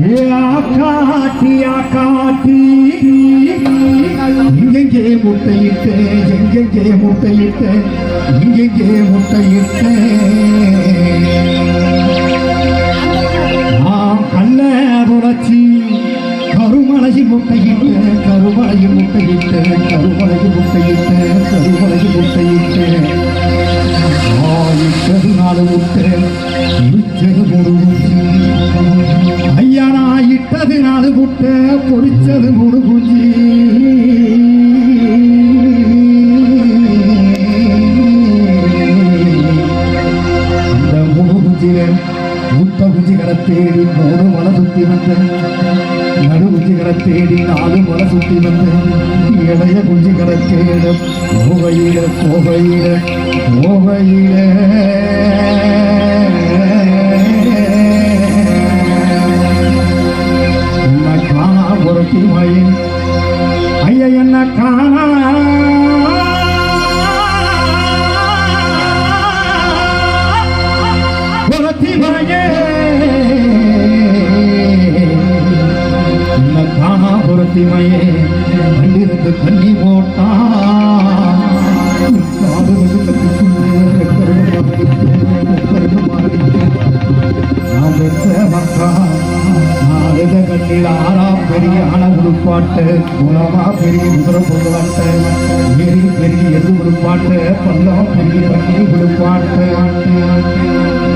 காட்டி காட்டி இங்கெங்கே முட்டையிட்டு எங்கெங்கே முட்டையிட்டு இங்கெங்கே முட்டையிட்டு. நாம் கல்ல புரட்சி கருமலையில் முட்டையிட்டு கருமலையில் முட்டையிட்டு கருமலையில் முட்டையிட்டு கருமலையில் முட்டையிட்டு. முடிச்சது மூணு குஞ்சு அந்த மூணு குஞ்சில முத்த குஞ்சிகளை தேடி மூணு மலை சுத்தி வந்தேன் நடு குஞ்சிகளை தேடி நாலு மலை சுத்தி வந்தேன் இளைய குஞ்சிகளை தேட கோவையில கோவையில கோவையில ஐயா என்ன காணா புரட்டி கண்டிருந்து கண்ணி பெற்ற மக்கா நான் கண்ணில் ஆறாம் பெரிய ஆன பாட்டு உலமா பெரிய குதிரை பொதுவாட்ட ஏறி பெரிய எது உடுப்பாட்டு பள்ளம் பெரிய பள்ளி உடுப்பாட்டு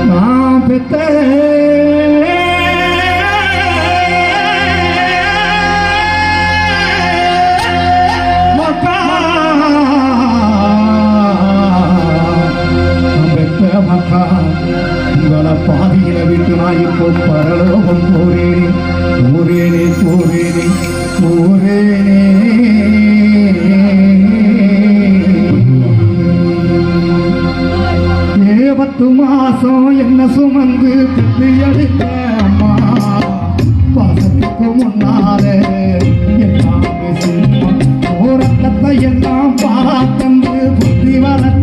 நான் பெற்ற பாதியில விட்டு நான் இப்போ பரலோகம் போரேனே போரேனே போரேனே போரேனே பத்து மாசம் என்ன சுமந்து புத்தி அடித்த அம்மா பாசத்துக்கு முன்னாலே எல்லாம் சும்மா ஓரத்தத்தை எல்லாம் பாராத்தந்து புத்தி வளர்த்த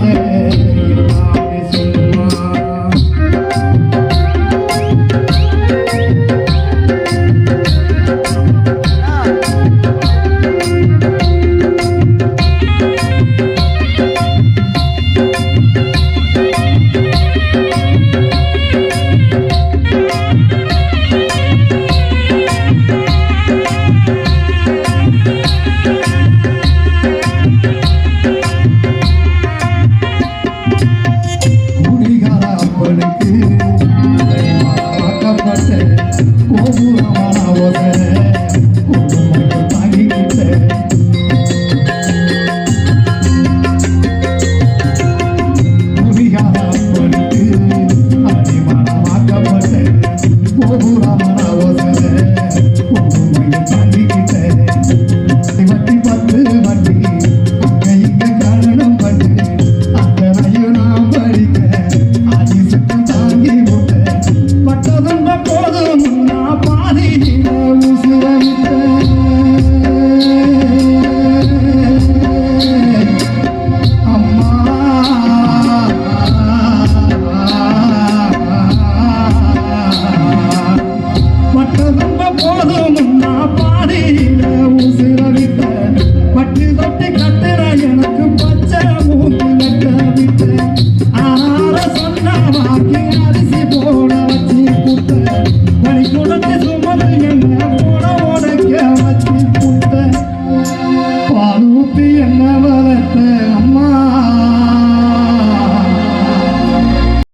முன்னாலே எல்லாமே போதும் நான் பாதியில உசுரவிட்ட பட்டு